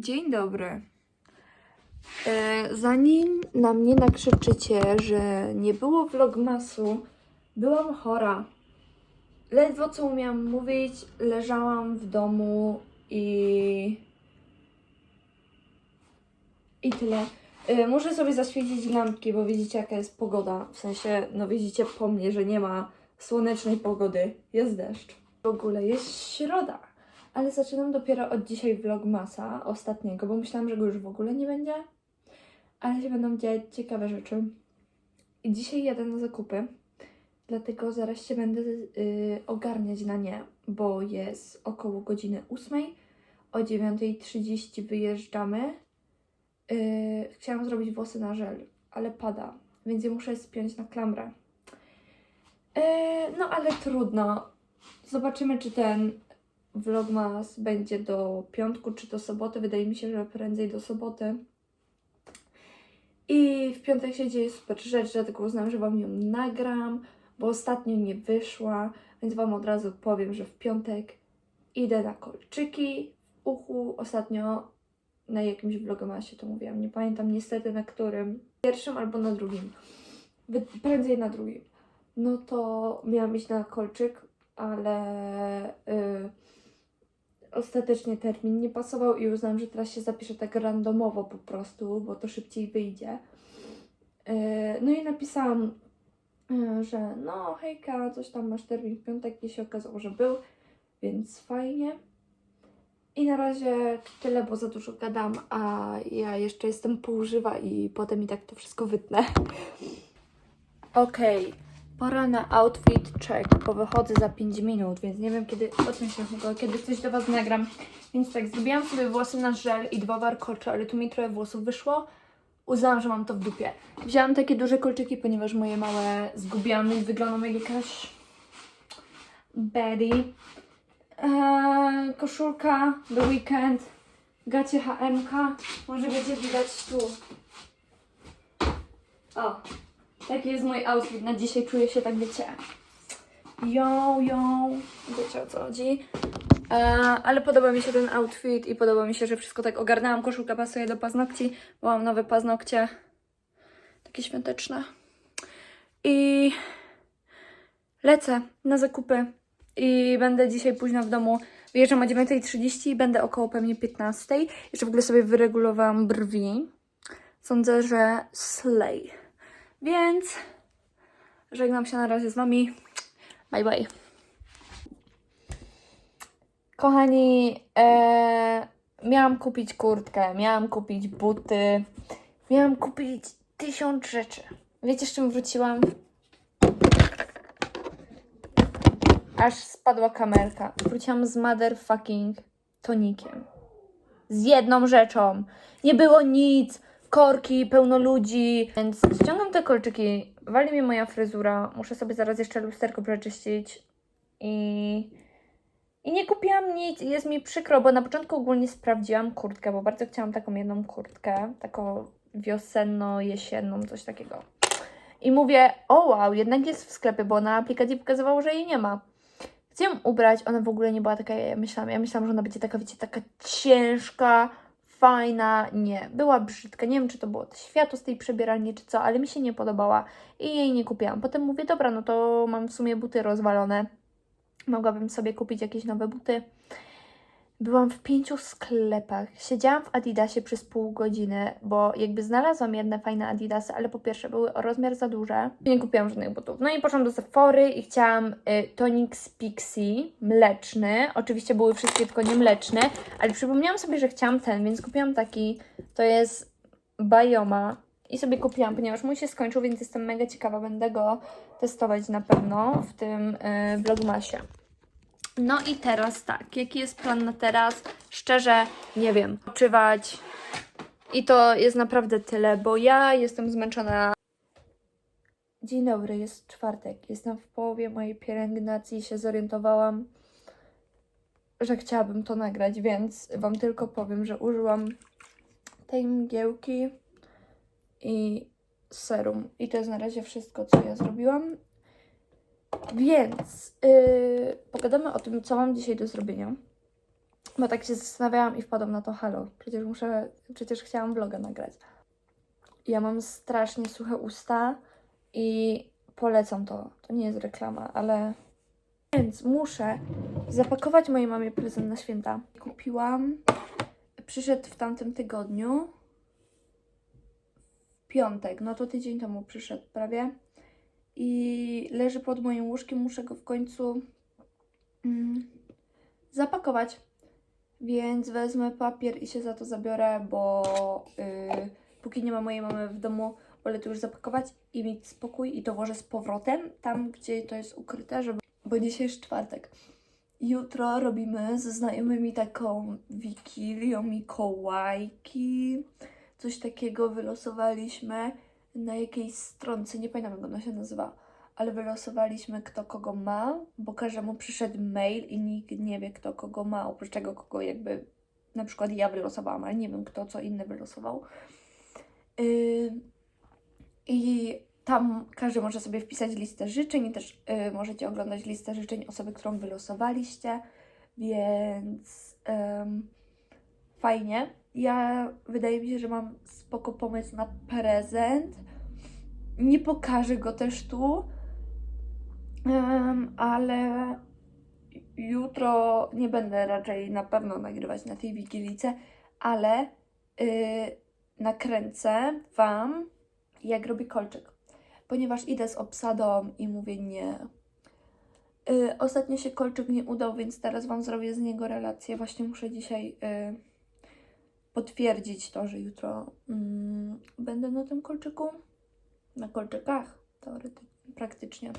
Dzień dobry. E, zanim na mnie nakrzyczycie, że nie było vlogmasu, byłam chora. Ledwo co umiałam mówić, leżałam w domu i. I tyle. E, muszę sobie zaświecić lampki, bo widzicie jaka jest pogoda. W sensie, no widzicie po mnie, że nie ma słonecznej pogody. Jest deszcz. W ogóle jest środa. Ale zaczynam dopiero od dzisiaj vlogmasa ostatniego, bo myślałam, że go już w ogóle nie będzie. Ale się będą dziać ciekawe rzeczy. I dzisiaj jadę na zakupy, dlatego zaraz się będę y, ogarniać na nie, bo jest około godziny 8. O 9.30 wyjeżdżamy. Y, chciałam zrobić włosy na żel, ale pada, więc je muszę spiąć na klamrę. Y, no ale trudno. Zobaczymy, czy ten Vlogmas będzie do piątku czy do soboty. Wydaje mi się, że prędzej do soboty. I w piątek się dzieje super rzecz, dlatego uznałam, że Wam ją nagram, bo ostatnio nie wyszła, więc Wam od razu powiem, że w piątek idę na kolczyki w uchu. Ostatnio na jakimś vlogmasie to mówiłam, nie pamiętam niestety na którym. Pierwszym albo na drugim. Prędzej na drugim. No to miałam iść na kolczyk, ale y, ostatecznie termin nie pasował i uznałam, że teraz się zapiszę tak randomowo po prostu, bo to szybciej wyjdzie. Y, no i napisałam, y, że no hejka, coś tam masz termin w piątek i się okazało, że był, więc fajnie. I na razie tyle, bo za dużo gadam, a ja jeszcze jestem półżywa i potem i tak to wszystko wytnę. Okej, pora na outfit check, bo wychodzę za 5 minut, więc nie wiem kiedy, o czym się chyba, kiedy coś do Was nagram. Więc tak, zrobiłam sobie włosy na żel i dwa warkocze, ale tu mi trochę włosów wyszło. Uznałam, że mam to w dupie. Wzięłam takie duże kolczyki, ponieważ moje małe zgubiłam i wyglądam jak jakaś Betty. Eee, koszulka The Weekend, gacie HMK, może będzie widać tu. O, taki jest mój outfit na dzisiaj, czuję się tak, wiecie, ją, ją, wiecie o co chodzi. E, ale podoba mi się ten outfit i podoba mi się, że wszystko tak ogarnęłam. Koszulka pasuje do paznokci, bo mam nowe paznokcie, takie świąteczne. I lecę na zakupy i będę dzisiaj późno w domu. Wyjeżdżam o 9.30 i będę około pewnie 15.00. Jeszcze w ogóle sobie wyregulowałam brwi. Sądzę, że slay. Więc żegnam się na razie z Wami. Bye bye. Kochani, e, miałam kupić kurtkę, miałam kupić buty, miałam kupić tysiąc rzeczy. Wiecie, z czym wróciłam? Aż spadła kamerka. Wróciłam z motherfucking tonikiem. Z jedną rzeczą. Nie było nic. Korki, pełno ludzi. Więc ściągam te kolczyki. Wali mi moja fryzura. Muszę sobie zaraz jeszcze lusterko przeczyścić. I... I nie kupiłam nic jest mi przykro, bo na początku ogólnie sprawdziłam kurtkę, bo bardzo chciałam taką jedną kurtkę, taką wiosenno-jesienną, coś takiego. I mówię, o wow, jednak jest w sklepie, bo na aplikacji pokazywało, że jej nie ma. Ją ubrać, ona w ogóle nie była taka, ja myślałam. Ja myślałam, że ona będzie taka, wiecie, taka ciężka, fajna. Nie, była brzydka. Nie wiem, czy to było to światło z tej przebieralni, czy co, ale mi się nie podobała i jej nie kupiłam. Potem mówię, dobra, no to mam w sumie buty rozwalone. Mogłabym sobie kupić jakieś nowe buty. Byłam w pięciu sklepach. Siedziałam w Adidasie przez pół godziny, bo jakby znalazłam jedne fajne Adidasy, ale po pierwsze były o rozmiar za duże. Nie kupiłam żadnych butów. No i poszłam do Sephory i chciałam y, tonik z Pixie, mleczny. Oczywiście były wszystkie tylko nie mleczne, ale przypomniałam sobie, że chciałam ten, więc kupiłam taki. To jest Bioma. I sobie kupiłam, ponieważ mój się skończył, więc jestem mega ciekawa. Będę go testować na pewno w tym y, vlogmasie. No i teraz tak, jaki jest plan na teraz? Szczerze, nie wiem. Odpoczywać. I to jest naprawdę tyle, bo ja jestem zmęczona. Dzień dobry, jest czwartek. Jestem w połowie mojej pielęgnacji i się zorientowałam, że chciałabym to nagrać, więc Wam tylko powiem, że użyłam tej mgiełki i serum. I to jest na razie wszystko, co ja zrobiłam. Więc yy, pogadamy o tym, co mam dzisiaj do zrobienia. Bo tak się zastanawiałam i wpadłam na to halo. Przecież muszę, przecież chciałam vloga nagrać. Ja mam strasznie suche usta i polecam to. To nie jest reklama, ale... Więc muszę zapakować mojej mamie prezent na święta. Kupiłam, przyszedł w tamtym tygodniu, piątek, no to tydzień temu przyszedł prawie i leży pod moim łóżkiem, muszę go w końcu mm, zapakować. Więc wezmę papier i się za to zabiorę, bo yy, póki nie ma mojej mamy w domu, wolę to już zapakować i mieć spokój i to włożę z powrotem tam, gdzie to jest ukryte, żeby... bo dzisiaj jest czwartek. Jutro robimy ze znajomymi taką wikilią Mikołajki. Coś takiego wylosowaliśmy na jakiejś stronce, nie pamiętam jak ona się nazywa, ale wylosowaliśmy kto kogo ma, bo każdemu przyszedł mail i nikt nie wie kto kogo ma, oprócz tego kogo jakby na przykład ja wylosowałam, ale nie wiem kto co inny wylosował. Yy, I tam każdy może sobie wpisać listę życzeń i też yy, możecie oglądać listę życzeń osoby, którą wylosowaliście, więc ym, fajnie. Ja wydaje mi się, że mam spoko pomysł na prezent. Nie pokażę go też tu, Em, ale jutro nie będę raczej na pewno nagrywać na tej wigilice, ale y, nakręcę Wam, jak robię kolczyk. Ponieważ idę z obsadą i mówię nie. Y, ostatnio się kolczyk nie udał, więc teraz Wam zrobię z niego relację. Właśnie muszę dzisiaj y, potwierdzić to, że jutro mm, będę na tym kolczyku. Na kolczykach, teoretycznie, praktycznie.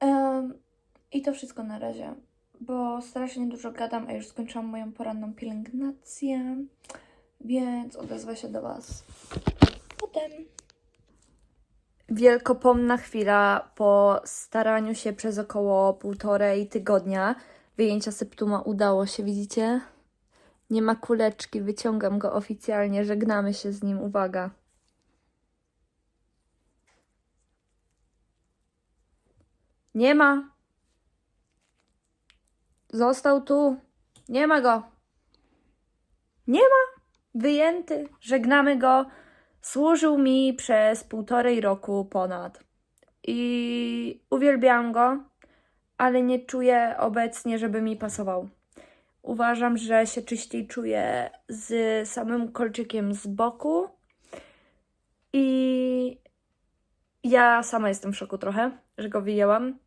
Em, I to wszystko na razie, bo strasznie dużo gadam, a już skończyłam moją poranną pielęgnację, więc odezwę się do Was potem. Wielkopomna chwila po staraniu się przez około półtorej tygodnia. Wyjęcia septuma udało się, widzicie? Nie ma kuleczki, wyciągam go oficjalnie, żegnamy się z nim, uwaga. Nie ma. Został tu. Nie ma go. Nie ma. Wyjęty. Żegnamy go. Służył mi przez półtorej roku ponad. I uwielbiam go, ale nie czuję obecnie, żeby mi pasował. Uważam, że się czyściej czuję z samym kolczykiem z boku. I ja sama jestem w szoku trochę, że go wyjęłam.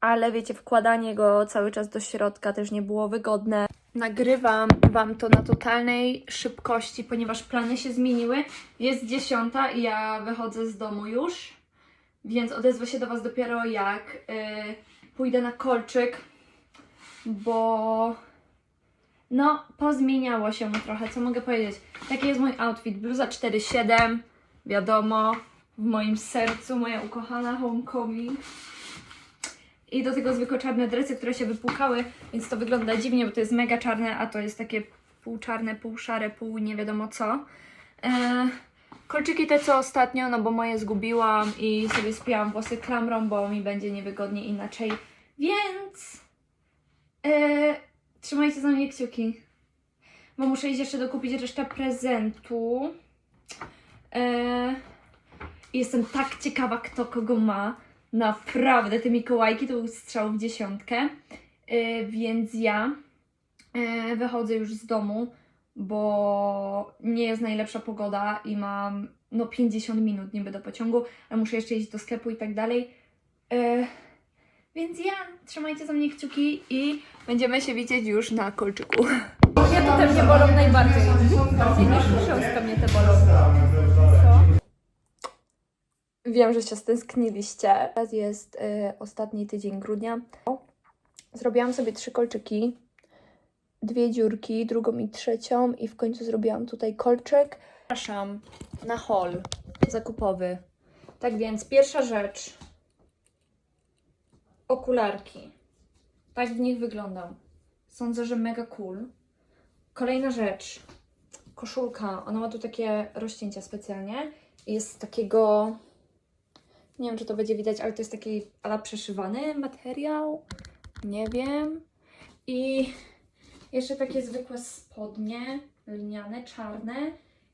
Ale wiecie, wkładanie go cały czas do środka też nie było wygodne. Nagrywam Wam to na totalnej szybkości, ponieważ plany się zmieniły. Jest dziesiąta i ja wychodzę z domu już, więc odezwę się do Was dopiero jak yy, pójdę na kolczyk, bo no, pozmieniało się trochę, co mogę powiedzieć. Taki jest mój outfit, bluza 4,7, wiadomo, w moim sercu, moja ukochana homecoming. I do tego zwykłe czarne dresy, które się wypłukały, więc to wygląda dziwnie, bo to jest mega czarne, a to jest takie pół czarne, pół szare, pół nie wiadomo co. E, kolczyki te co ostatnio, no bo moje zgubiłam i sobie spięłam włosy klamrą, bo mi będzie niewygodnie inaczej. Więc e, trzymajcie za mnie kciuki, bo muszę iść jeszcze dokupić resztę prezentu. E, Jestem tak ciekawa, kto kogo ma. Naprawdę, te Mikołajki to był strzał w dziesiątkę. Yy, więc ja yy, wychodzę już z domu, bo nie jest najlepsza pogoda i mam no 50 minut niby do pociągu, ale muszę jeszcze iść do sklepu i tak dalej. Yy, więc ja, trzymajcie za mnie kciuki i będziemy się widzieć już na kolczyku. Ja to też mnie bolą najbardziej. Bardziej niż chrząstka mnie te bolą. Wiem, że się stęskniliście. Teraz jest y, ostatni tydzień grudnia. Zrobiłam sobie trzy kolczyki, dwie dziurki, drugą i trzecią i w końcu zrobiłam tutaj kolczyk. Zapraszam na haul zakupowy. Tak więc pierwsza rzecz. Okularki. Tak w nich wyglądam. Sądzę, że mega cool. Kolejna rzecz. Koszulka. Ona ma tu takie rozcięcia specjalnie. Jest takiego nie wiem, czy to będzie widać, ale to jest taki ala przeszywany materiał. Nie wiem. I Jeszcze takie zwykłe spodnie, lniane, czarne.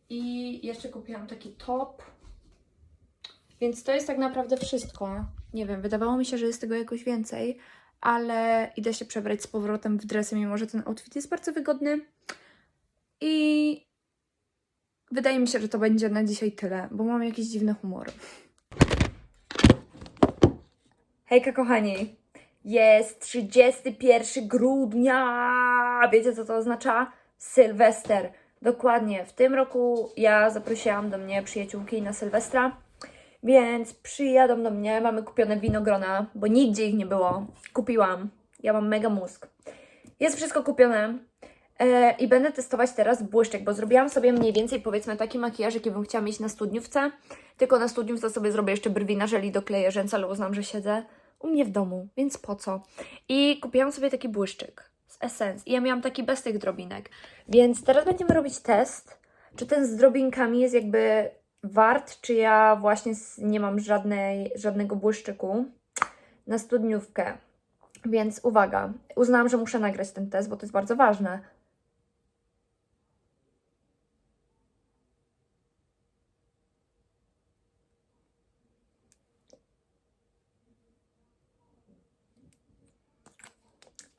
I jeszcze kupiłam taki top. Więc to jest tak naprawdę wszystko. Nie wiem, wydawało mi się, że jest tego jakoś więcej, ale idę się przebrać z powrotem w dresy, mimo że ten outfit jest bardzo wygodny. I wydaje mi się, że to będzie na dzisiaj tyle, bo mam jakiś dziwny humor. Hejka kochani, jest 31 grudnia. Wiecie co to oznacza? Sylwester. Dokładnie. W tym roku ja zaprosiłam do mnie przyjaciółki na Sylwestra, więc przyjadą do mnie. Mamy kupione winogrona, bo nigdzie ich nie było. Kupiłam. Ja mam mega mózg. Jest wszystko kupione. E, I będę testować teraz błyszczek, bo zrobiłam sobie mniej więcej powiedzmy taki makijaż, jaki bym chciała mieć na studniówce. Tylko na studniówce sobie zrobię jeszcze brwi na żeli, dokleję rzęsy, ale uznam, że siedzę u mnie w domu, więc po co? I kupiłam sobie taki błyszczyk z Essence. I ja miałam taki bez tych drobinek. Więc teraz będziemy robić test, czy ten z drobinkami jest jakby wart, czy ja właśnie nie mam żadnej, żadnego błyszczyku na studniówkę. Więc uwaga, uznałam, że muszę nagrać ten test, bo to jest bardzo ważne.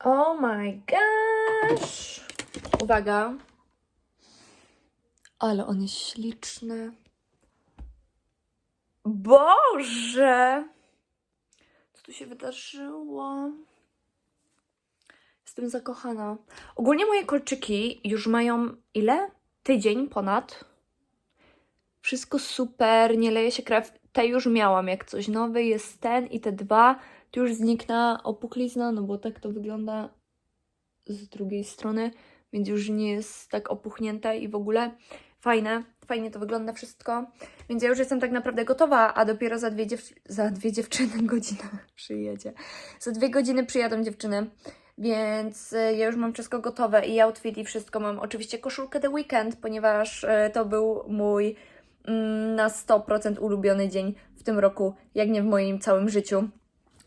Oh my gosh! Uwaga. Ale on jest śliczny. Boże! Co tu się wydarzyło? Jestem zakochana. Ogólnie moje kolczyki już mają ile? Tydzień ponad. Wszystko super, nie leje się krew. Te już miałam, jak coś nowy jest ten i te dwa. Tu już znikna opuchlizna, no bo tak to wygląda z drugiej strony, więc już nie jest tak opuchnięte i w ogóle fajne, fajnie to wygląda wszystko. Więc ja już jestem tak naprawdę gotowa, a dopiero za dwie, dziew- za dwie dziewczyny godzina przyjedzie. Za dwie godziny przyjadą dziewczyny, więc y, ja już mam wszystko gotowe i outfit i wszystko. Mam oczywiście koszulkę The Weekend, ponieważ y, to był mój mm, na 100% ulubiony dzień w tym roku, jak nie w moim całym życiu.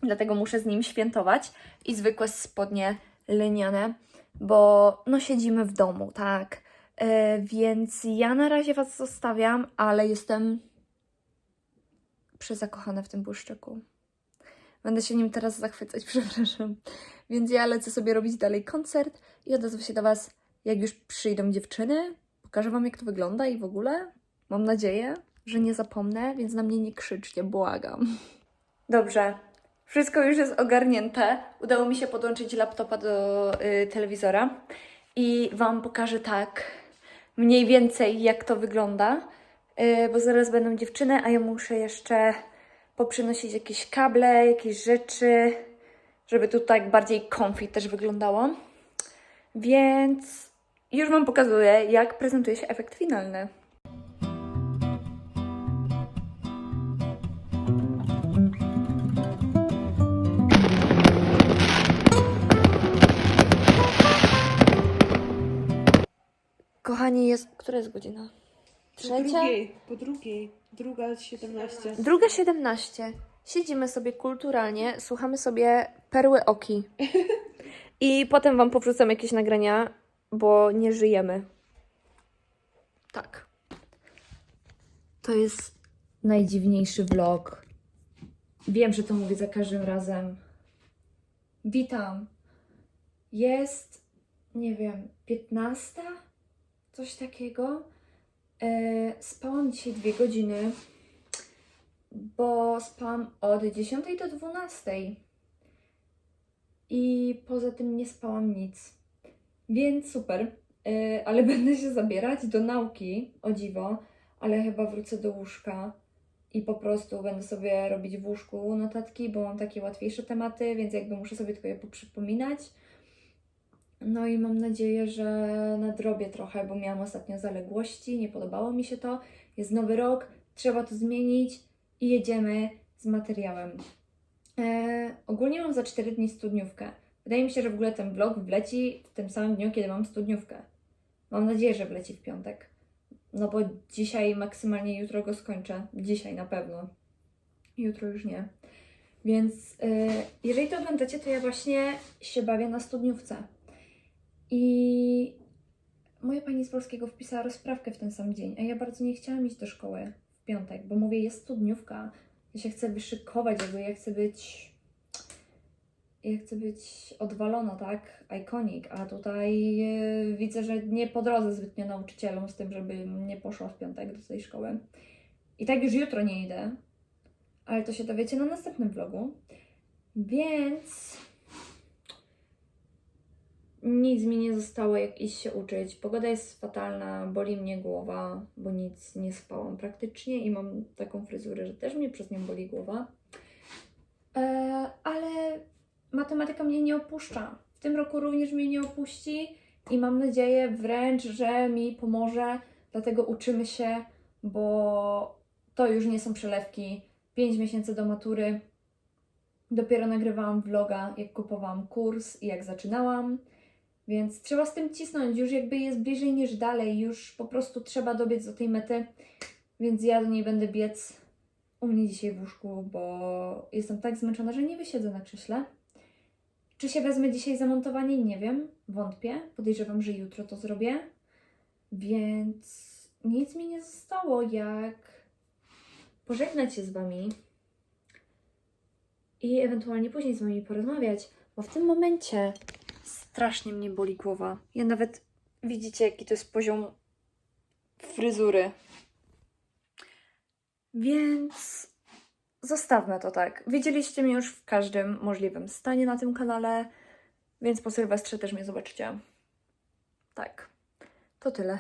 Dlatego muszę z nim świętować i zwykłe spodnie lniane, bo no siedzimy w domu, tak. E, więc ja na razie Was zostawiam, ale jestem przezakochana w tym błyszczyku. Będę się nim teraz zachwycać, przepraszam. Więc ja lecę sobie robić dalej koncert i odezwę się do Was, jak już przyjdą dziewczyny. Pokażę Wam, jak to wygląda i w ogóle. Mam nadzieję, że nie zapomnę, więc na mnie nie krzyczcie, błagam. Dobrze, wszystko już jest ogarnięte. Udało mi się podłączyć laptopa do y, telewizora i Wam pokażę tak mniej więcej, jak to wygląda, y, bo zaraz będą dziewczyny, a ja muszę jeszcze poprzynosić jakieś kable, jakieś rzeczy, żeby tu tak bardziej comfy też wyglądało. Więc już Wam pokazuję, jak prezentuje się efekt finalny. Kochani, jest. Która jest godzina? Po Trzecia? drugiej, po drugiej, druga 17. Druga 17. Siedzimy sobie kulturalnie, słuchamy sobie perły oki. I potem Wam powrzucam jakieś nagrania, bo nie żyjemy. Tak. To jest najdziwniejszy vlog. Wiem, że to mówię za każdym razem. Witam. Jest, nie wiem, 15? Coś takiego. E, spałam dzisiaj dwie godziny bo spałam od 10 do 12. I poza tym nie spałam nic. Więc super. Yy, ale będę się zabierać do nauki, o dziwo, ale chyba wrócę do łóżka i po prostu będę sobie robić w łóżku notatki, bo mam takie łatwiejsze tematy, więc jakby muszę sobie tylko je poprzypominać. No i mam nadzieję, że nadrobię trochę, bo miałam ostatnio zaległości, nie podobało mi się to. Jest nowy rok, trzeba to zmienić i jedziemy z materiałem. E, ogólnie mam za 4 dni studniówkę. Wydaje mi się, że w ogóle ten vlog wleci w tym samym dniu, kiedy mam studniówkę. Mam nadzieję, że wleci w piątek. No bo dzisiaj, maksymalnie jutro go skończę. Dzisiaj na pewno. Jutro już nie. Więc e, jeżeli to oglądacie, to ja właśnie się bawię na studniówce. I moja pani z polskiego wpisała rozprawkę w ten sam dzień, a ja bardzo nie chciałam iść do szkoły w piątek, bo mówię, jest studniówka, ja się chcę wyszykować, jakby ja chcę być ja chcę być odwalona, tak? Iconic, a tutaj e, widzę, że nie po drodze zbytnio nauczycielom z tym, żeby nie poszła w piątek do tej szkoły. I tak już jutro nie idę, ale to się dowiecie na następnym vlogu. Więc nic mi nie zostało, jak iść się uczyć. Pogoda jest fatalna, boli mnie głowa, bo nic nie spałam praktycznie i mam taką fryzurę, że też mnie przez nią boli głowa. E, ale matematyka mnie nie opuszcza. W tym roku również mnie nie opuści i mam nadzieję wręcz, że mi pomoże. Dlatego uczymy się, bo to już nie są przelewki. 5 miesięcy do matury. Dopiero nagrywałam vloga, jak kupowałam kurs i jak zaczynałam. Więc trzeba z tym cisnąć. Już jakby jest bliżej niż dalej. Już po prostu trzeba dobiec do tej mety. Więc ja do niej będę biec u mnie dzisiaj w łóżku, bo jestem tak zmęczona, że nie wysiedzę na krześle. Czy się wezmę dzisiaj za montowanie? Nie wiem. Wątpię. Podejrzewam, że jutro to zrobię. Więc nic mi nie zostało, jak pożegnać się z Wami i ewentualnie później z Wami porozmawiać, bo w tym momencie strasznie mnie boli głowa. Ja nawet widzicie, jaki to jest poziom fryzury. Więc zostawmy to tak. Widzieliście mnie już w każdym możliwym stanie na tym kanale, więc po Sylwestrze też mnie zobaczycie. Tak. To tyle.